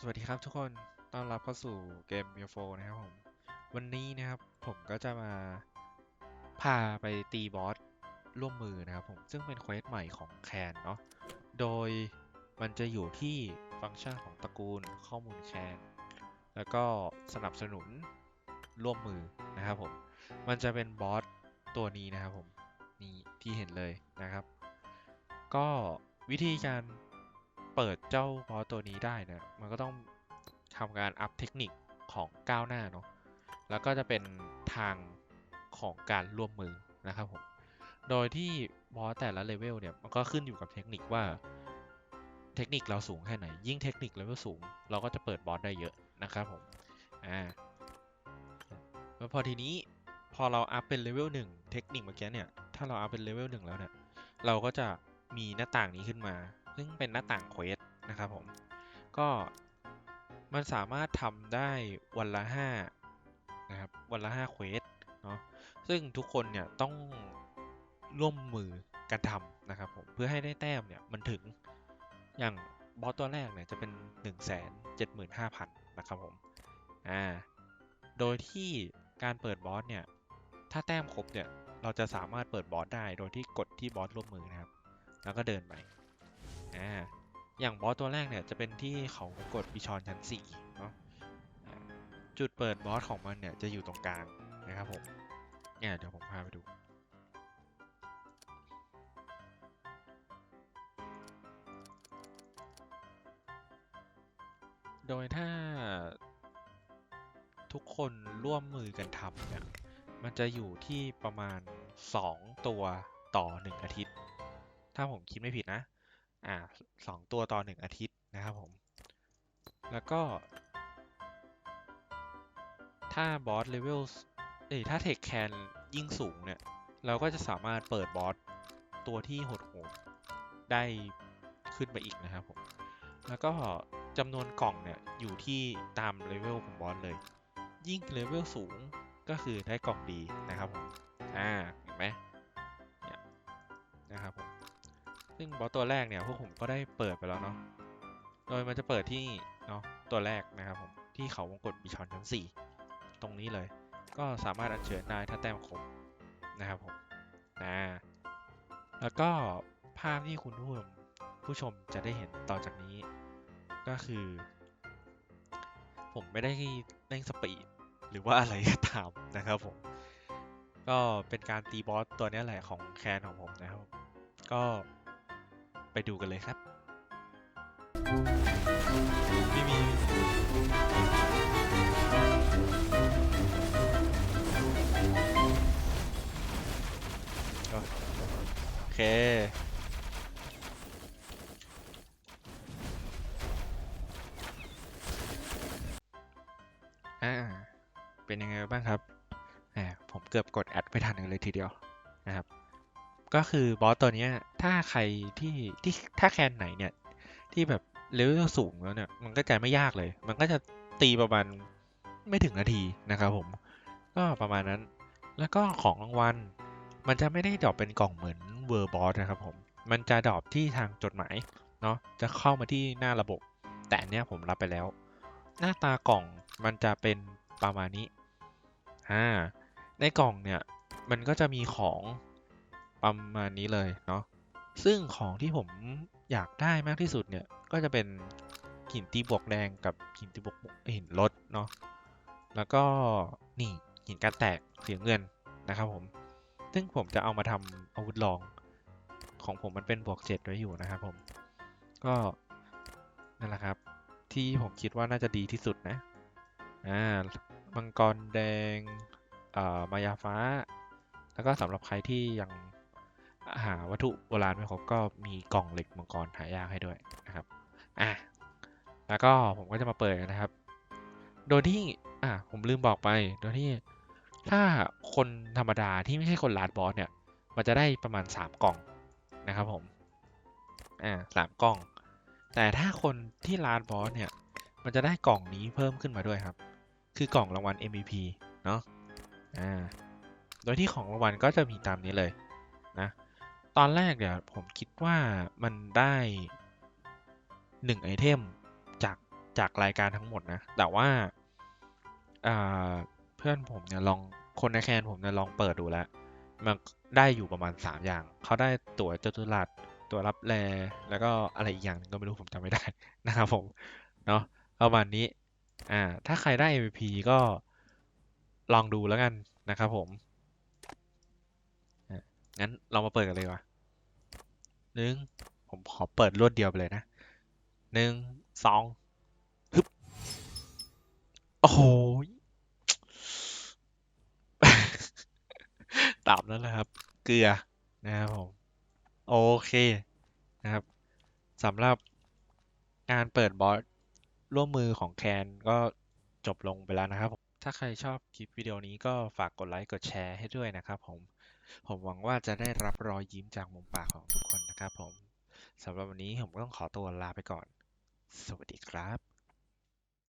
สวัสดีครับทุกคน ต้อนรับเข้าสู่เกม u f o นะครับผม วันนี้นะครับผมก็จะมาพาไปตีบอสร่วมมือนะครับผม ซึ่งเป็นเควสใหม่ของแคนเนาะ โดยมันจะอยู่ที่ฟังก์ชันของตระกูลข้อมูลแคน แล้วก็สนับสนุนร่วมมือนะครับผม มันจะเป็นบอสตัวนี้นะครับผม นี่ที่เห็นเลยนะครับ ก็วิธีการ เปิดเจ้าบอสตัวนี้ได้นี่ยมันก็ต้องทำการอัพเทคนิคของก้าวหน้าเนาะ แล้วก็จะเป็นทางของการร่วมมือนะครับผม โดยที่บอสแต่ละเลเวลเนี่ย มันก็ขึ้นอยู่กับเทคนิคว่า เทคนิคเราสูงแค่ไหน ยิ่งเทคนิคเลเวลสูง เราก็จะเปิดบอสได้เยอะนะครับผม อ่าแล้วพอทีนี้พอเราอัพเป็นเลเวลหนึ่งเทคนิคเมื่อกี้เนี่ย ถ้าเราอัพเป็นเลเวลหนึ่งแล้วเนี่ย เราก็จะมีหน้าต่างนี้ขึ้นมา ซึ่งเป็นหน้าต่างเควสนะครับผม ก็มันสามารถทำได้วันละห้านะครับ วันละห้าเควสเนาะ ซึ่งทุกคนเนี่ยต้องร่วมมือกันทำนะครับผม เพื่อให้ได้แต้มเนี่ยมันถึง อย่างบอสตัวแรกเนี่ยจะเป็น 1 7 5 0 0 0 นะครับผม อ่า โดยที่การเปิดบอสเนี่ย ถ้าแต้มครบเนี่ย เราจะสามารถเปิดบอสได้ โดยที่กดที่บอสร่วมมือนะครับ แล้วก็เดินไป อ่าอย่างบอสตัวแรกเนี่ยจะเป็นที่เขากดบิชอนชั้น4เนาะจุดเปิดบอสของมันเนี่ยจะอยู่ตรงกลางนะครับผมเนี่ยเดี๋ยวผมพาไปดูโดยถ้าทุกคนร่วมมือกันทำเนี่ย มันจะอยู่ที่ประมาณ 2 ตัวต่อ 1 อาทิตย์ ถ้าผมคิดไม่ผิดนะ อ่าสองตัวต่อ1อาทิตย์นะครับผม แล้วก็ ถ้าบอสเลเวลเอ้ยถ้าเทคแคนยิ่งสูงเนี่ย เราก็จะสามารถเปิดบอสตัวที่โหดๆได้ขึ้นไปอีกนะครับผม แล้วก็จำนวนกล่องเนี่ย อยู่ที่ตามเลเวลของบอสเลย ยิ่งเลเวลสูงก็คือได้กล่องดีนะครับผม อ่า เห็นไหมเนี่ยนะครับผม ซึ่งบอสตัวแรกเนี่ยพวกผมก็ได้เปิดไปแล้วเนาะ โดยมันจะเปิดที่เนาะตัวแรกนะครับผมที่เขาวงกตบิชอนชั้น 4 ตรงนี้เลย ก็สามารถอัญเชิญได้ถ้าแต้มครบนะครับผมนะแล้วก็ภาพที่คุณผู้ชมผู้ชมจะได้เห็นต่อจากนี้ ก็คือ ผมไม่ได้เร่งสปีดหรือว่าอะไรก็ตามนะครับผม ก็เป็นการตีบอสตัวนี้แหละของแคนของผมนะครับ ก็ ไปดูกันเลยครับ ไม่มีก็โอเค อ่า เป็นยังไงบ้างครับแหมผมเกือบกดแอดไม่ทันกันเลยทีเดียวนะครับ ก็คือบอสตัวเนี้ยถ้าใครที่ที่ถ้าแคนไหนเนี่ย ที่แบบเลเวลสูงแล้วเนี่ย มันก็จะไม่ยากเลย มันก็จะตีประมาณไม่ถึงนาทีนะครับผม ก็ประมาณนั้น แล้วก็ของรางวัล มันจะไม่ได้ดรอปเป็นกล่องเหมือนเวอร์บอสนะครับผม มันจะดรอปที่ทางจดหมายเนาะ จะเข้ามาที่หน้าระบบ แต่เนี้ยผมรับไปแล้ว หน้าตากล่องมันจะเป็นประมาณนี้ อ่า ในกล่องเนี่ย มันก็จะมีของ ประมาณนี้เลยเนาะซึ่งของที่ผมอยากได้มากที่สุดเนี่ยก็จะเป็นหินตีบวกแดงกับหินตีบวกหินลดเนาะแล้วก็นี่หินการแตกเสียเงินนะครับผมซึ่งผมจะเอามาทำอาวุธลองของผมมันเป็นบวกเจ็ดไว้อยู่นะครับผมก็นั่นแหละครับที่ผมคิดว่าน่าจะดีที่สุดนะอ่ามังกรแดงเอ่อมายาฟ้า แล้วก็สำหรับใครที่ยัง หาวัตถุโบราณไม่ครบก็มีกล่องเหล็กมังกรหายากให้ด้วยนะครับอะแล้วก็ผมก็จะมาเปิดกันนะครับ โดยที่อะผมลืมบอกไป โดยที่ถ้าคนธรรมดาที่ไม่ใช่คนลาดบอสเนี่ย มันจะได้ประมาณ 3 กล่องนะครับผมอ่าสามกล่อง แต่ถ้าคนที่ลาดบอสเนี่ย มันจะได้กล่องนี้เพิ่มขึ้นมาด้วยครับ คือกล่องรางวัล MVP เนาะอ่าโดยที่ของรางวัลก็จะมีตามนี้เลยนะ ตอนแรกเนี่ยผมคิดว่ามันได้หนึ่งไอเทมจากจากรายการทั้งหมดนะ แต่ว่าอ่าเพื่อนผมเนี่ยลองคนในแคนผมเนี่ยลองเปิดดูแล้ว มันได้อยู่ประมาณสามอย่าง เขาได้ตั๋วจตุรัสตั๋วรับแลแล้วก็อะไรอีกอย่างหนึงก็ไม่รู้ผมจำไม่ได้นะครับผม เนาะประมาณนี้อ่าถ้าใครได้ MVP ก็ลองดูแล้วกันนะครับผม งั้นเรามาเปิดกันเลยว่าหนึ่งผมขอเปิดรวดเดียวไปเลยนะหนึ่งสองฮึบโอ้โหตามนั้นแหละครับ เกลือนะครับผม โอเคนะครับสำหรับการเปิดบอสร่วมมือของแคนก็จบลงไปแล้วนะครับผมถ้าใครชอบคลิปวิดีโอนี้ก็ฝากกดไลค์กดแชร์ให้ด้วยนะครับผม ผมหวังว่าจะได้รับรอยยิ้มจากมุมปากของทุกคนนะครับผมสำหรับวันนี้ผมก็ต้องขอตัวลาไปก่อน สวัสดีครับ